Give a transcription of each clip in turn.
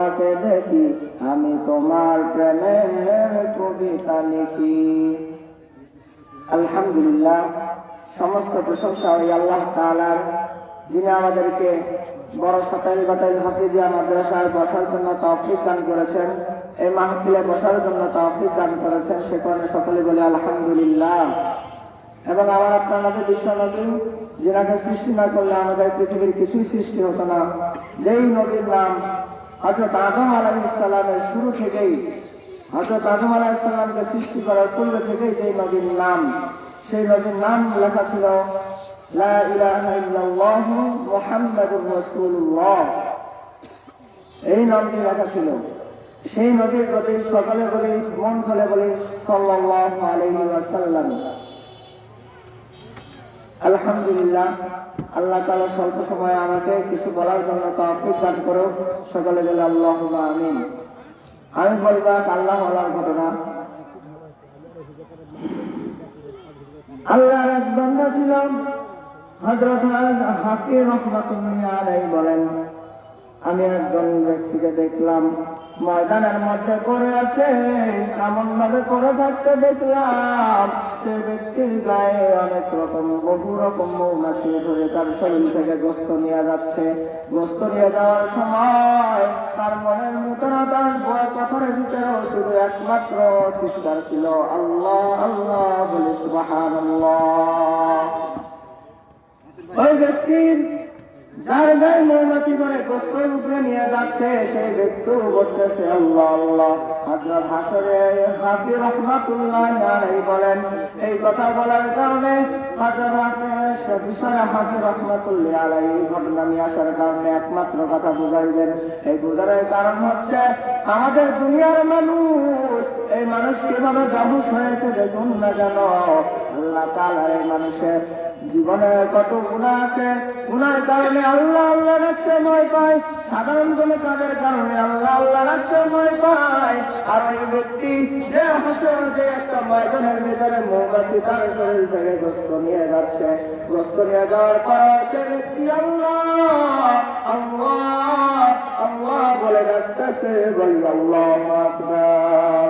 তাকে দেখি, আমি তোমার প্রেমের কবিতা লিখি। আলহামদুলিল্লাহ, সমস্ত প্রশংসা ওই আল্লাহ তাআলার, যিনি আমাদেরকে বড় সাতাইল বাতাইল হাফিজিয়া মাদ্রাসায় বসার জন্য তৌফিক দান করেছেন, এই মাহফিলে বসার জন্য তৌফিক দান করেছেন, সে কারণে সকলে বলে আলহামদুলিল্লাহ। এবং আমার আপনার নবী বিশ্ব নবী, যেনাকে সৃষ্টি না করলে আমাদের পৃথিবীর কিছুই সৃষ্টি হতো না, যেই নবীর নাম হজরত আদম আলাহ ইসলামের শুরু থেকেই হজরত আদম আলাহ ইসলামকে সৃষ্টি করার পূর্বে থেকেই যেই নবীর নাম, সেই নদীর নাম লেখা ছিল এই নামটি লেখা ছিল। সেই নদীর প্রতি সকলে বলি, মন খুলে বলি, সাল্লাল্লাহু আলাইহি ওয়াসাল্লাম। আলহামদুলিল্লাহ, আল্লাহ তালা স্বল্প সময়ে আমাকে কিছু বলার জন্য তফিক দান করো সকলে বলে আল্লাহ আমিন। আমি বলবাক আল্লাহ আল্লাহর ঘটনা। আল্লাহর এক বান্দা ছিল হজরত হাফিজ রহমাতুল্লাহ আলাইহি বলেন আমি একজন ব্যক্তিকে দেখলাম, ময়দানের মধ্যে পড়ে আছে এমন ভাবে পড়ে থাকতে দেখলাম, সে ব্যক্তির গায়ে অনেক রকম, বহু রকম মৌমাছি ধরে তার শরীর থেকে গোস্ত নিয়ে যাচ্ছে। গোস্ত নিয়ে যাওয়ার সময় তার মনের ভিতরে তার ভয় কথার ভিতরেও শুধু একমাত্র চিৎকার ছিল, আল্লাহ আল্লাহ, বলে সুবাহান ওই ব্যক্তির যার গায়ে মৌমাছি করে উপরে নিয়ে যাচ্ছে বলতেছে, আল্লাহ আল্লাহ। হাসরে হাফি রহমাতুল্লাহ বলেন, এই কথা বলার কারণে হাফি রহমাতুল্লাহ আলাইহি ঘটনা নিয়ে আসার কারণে একমাত্র কথা বুঝাইবেন এই বোঝানোর কারণ হচ্ছে, আমাদের দুনিয়ার মানুষ এই মানুষ কীভাবে বেহুশ হয়েছে, দেখুন না জানো আল্লাহ তাআলা এই মানুষের জীবনে কত গুণা আছে, গুণার কারণে আল্লাহ আল্লাহ রাখতে ভয় পায়। সাধারণ কোনো কাজের কারণে আল্লাহ আল্লাহ রাখতে ভয় পায়। আর ওই ব্যক্তি যে হাসর, যে একটা ময়দানের ভিতরে মৌমাছি তার শরীর থেকে গোস্ত নিয়ে যাচ্ছে। গোস্ত নিয়ে যাওয়ার পর সে ব্যক্তি আল্লাহ আল্লাহ আল্লাহ বলে ডাকতেছে, বলি আল্লাহ আকবার।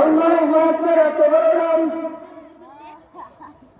আল্লাহ আকবার, এত বড়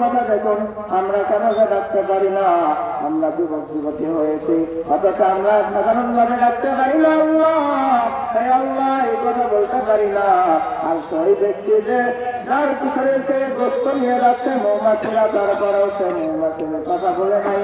কথা দেখুন আমরা কেন ডাকতে পারি না? আমরা যুবক, যুবতী হয়েছি। অথচ আমরা সাধারণ ভাবে ডাকতে পারি না আল্লাহ। এই কথা বলতে পারি না। আর সেই ব্যক্তি যে যার শরীর থেকে গোস্ত নিয়ে যাচ্ছে, মৌমাছিরা, তারপরেও সে মৌমাছির কথা বলে নাই।